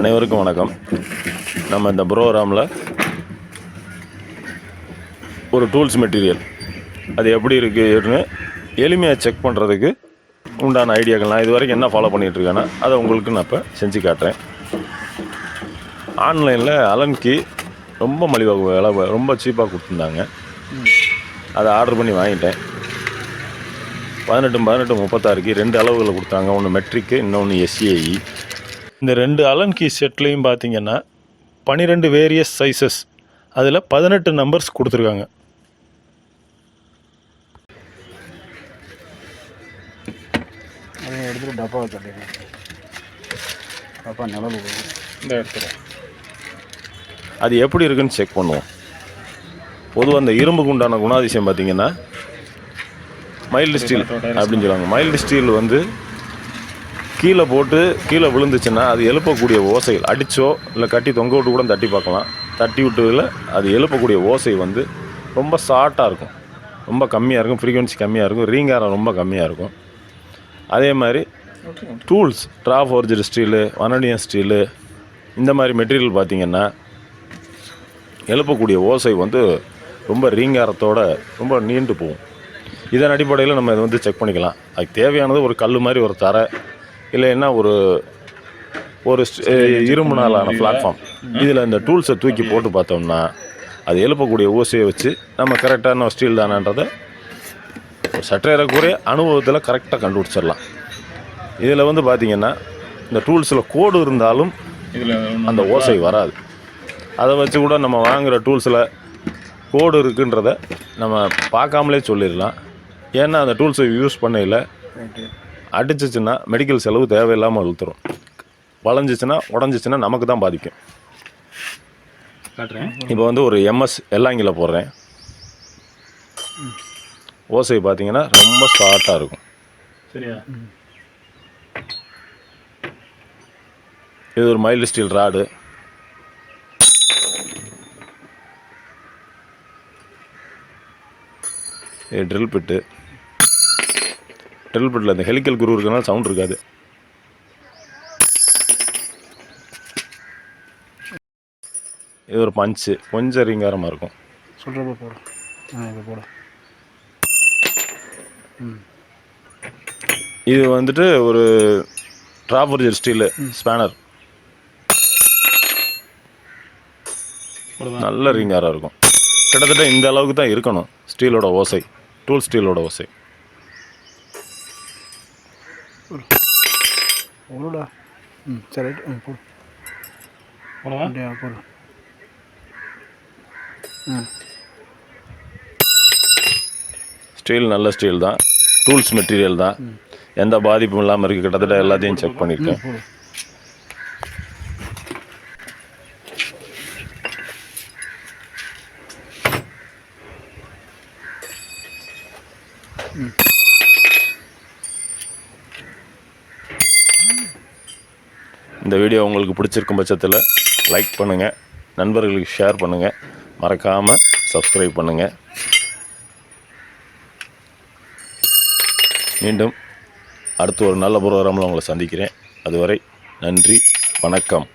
அனைவருக்கும் வணக்கம். நம்ம இந்த ப்ரோக்ராமில் ஒரு டூல்ஸ் மெட்டீரியல் அது எப்படி இருக்குன்னு எளிமையாக செக் பண்ணுறதுக்கு உண்டான ஐடியாக்கள் நான் இது வரைக்கும் என்ன ஃபாலோ பண்ணிகிட்ருக்கேன்னா அதை உங்களுக்கு நான் இப்போ செஞ்சு காட்டுறேன். ஆன்லைனில் அலன்கி ரொம்ப மலிவாக விலை ரொம்ப சீப்பாக கொடுத்துருந்தாங்க. அதை ஆர்டர் பண்ணி வாங்கிட்டேன். பதினெட்டு பதினெட்டு முப்பத்தாறுக்கு ரெண்டு அளவுகளை கொடுத்தாங்க. ஒன்று மெட்ரிக்கு இன்னொன்று எஸ்சிஐஇ இந்த ரெண்டு அலன் கீ செட்லேயும் பார்த்தீங்கன்னா பன்னிரெண்டு வேரியஸ் சைஸஸ் அதில் பதினெட்டு நம்பர்ஸ் கொடுத்துருக்காங்க. அதை எடுத்துகிட்டு டப்பாவை தள்ளிடுங்க டப்பா நிழல் விடுது இந்த எடுத்துகிறேன் அது எப்படி இருக்குன்னு செக் பண்ணுவோம். பொதுவாக அந்த இரும்புக்கு உண்டான குணாதிசயம் பார்த்தீங்கன்னா மைல்டு ஸ்டீல் அப்படின்னு சொல்லுவாங்க. மைல்டு ஸ்டீல் வந்து கீழே போட்டு கீழே விழுந்துச்சுன்னா அது எழுப்பக்கூடிய ஓசைகள். அடித்தோ இல்லை கட்டி தொங்க விட்டு கூட தட்டி பார்க்கலாம். தட்டி விட்டதில் அது எழுப்பக்கூடிய ஓசை வந்து ரொம்ப ஷார்ட்டாக இருக்கும். ரொம்ப கம்மியாக இருக்கும் ஃப்ரீக்வன்சி கம்மியாக இருக்கும் ரீங்காரம் ரொம்ப கம்மியாக இருக்கும். அதே மாதிரி டூல்ஸ் ட்ரா ஃபோர்ஜர் ஸ்டீலு வனடியம் ஸ்டீலு இந்த மாதிரி மெட்டீரியல் பார்த்தீங்கன்னா எழுப்பக்கூடிய ஓசை வந்து ரொம்ப ரீங்காரத்தோட ரொம்ப நீண்டு போகும். இதன் அடிப்படையில் நம்ம இதை வந்து செக் பண்ணிக்கலாம். அதுக்கு தேவையானது ஒரு கல் மாதிரி ஒரு தரை இல்லைன்னா ஒரு ஒரு இரும்பு நாளான பிளாட்ஃபார்ம் இதில் இந்த டூல்ஸை தூக்கி போட்டு பார்த்தோம்னா அது எழுப்பக்கூடிய ஓசையை வச்சு நம்ம கரெக்டான ஸ்டீல் தானன்றதை ஒரு சற்றேறக்குறைய அனுபவத்தில் கரெக்டாக கண்டுபிடிச்சிடலாம். இதில் வந்து பார்த்திங்கன்னா இந்த டூல்ஸில் கோடு இருந்தாலும் இதில் அந்த ஓசை வராது. அதை வச்சு கூட நம்ம வாங்குகிற டூல்ஸில் கோடு இருக்குன்றத நம்ம பார்க்காமலே சொல்லிடலாம். ஏன்னா அந்த டூல்ஸை யூஸ் பண்ணையில் அடிச்சிச்சுன்னா மெடிக்கல் செலவு தேவையில்லாமல் இழுத்துரும். வளைஞ்சிச்சுன்னா உடஞ்சிச்சுன்னா நமக்கு தான் பாதிக்கும். காட்டுறேன். இப்போ வந்து ஒரு எம்எஸ் எல்லாங்கில போடுறேன். ஓசை பார்த்தீங்கன்னா ரொம்ப ஷார்ட்டாக இருக்கும். சரியா? இது ஒரு மைல்டு ஸ்டீல் ராடு இது ட்ரில் பிட்டு ட்ரில் பிட்டில் இந்த ஹெலிக்கல் குரு இருக்கனால சவுண்ட் இருக்காது. இது ஒரு பஞ்சு கொஞ்சம் ரீங்காரமாக இருக்கும். சொல்கிறப்ப போடு. ஆ இதை போடு. இது வந்துட்டு ஒரு ட்ராபர்ஜர் ஸ்டீலு ஸ்பேனர் நல்ல ரீங்காரம் இருக்கும். கிட்டத்தட்ட இந்த அளவுக்கு தான் இருக்கணும் ஸ்டீலோட ஓசை டூல் ஸ்டீலோட ஓசை. போடுடா ம் சரி ரைட்டு. ம் போடு. போடவா அப்படியா போடு. ம். ஸ்டீல் நல்ல ஸ்டீல் தான். டூல்ஸ் மெட்டீரியல் தான். எந்த பாதிப்பும் இல்லாமல் இருக்குது கிட்டத்தட்ட எல்லாத்தையும் செக் பண்ணியிருக்கேன். போடு. இந்த வீடியோ உங்களுக்கு பிடிச்சிருக்கும் பட்சத்தில் லைக் பண்ணுங்கள் நண்பர்களுக்கு ஷேர் பண்ணுங்கள் மறக்காமல் சப்ஸ்கிரைப் பண்ணுங்கள் மீண்டும் அடுத்து ஒரு நல்ல ப்ரோக்ராமில் உங்களை சந்திக்கிறேன். அதுவரை நன்றி வணக்கம்.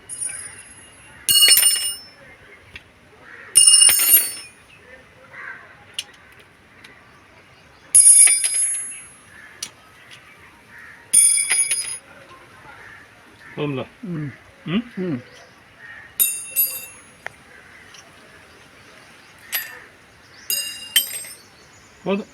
போதும்ல ம் ம் ம் போதும்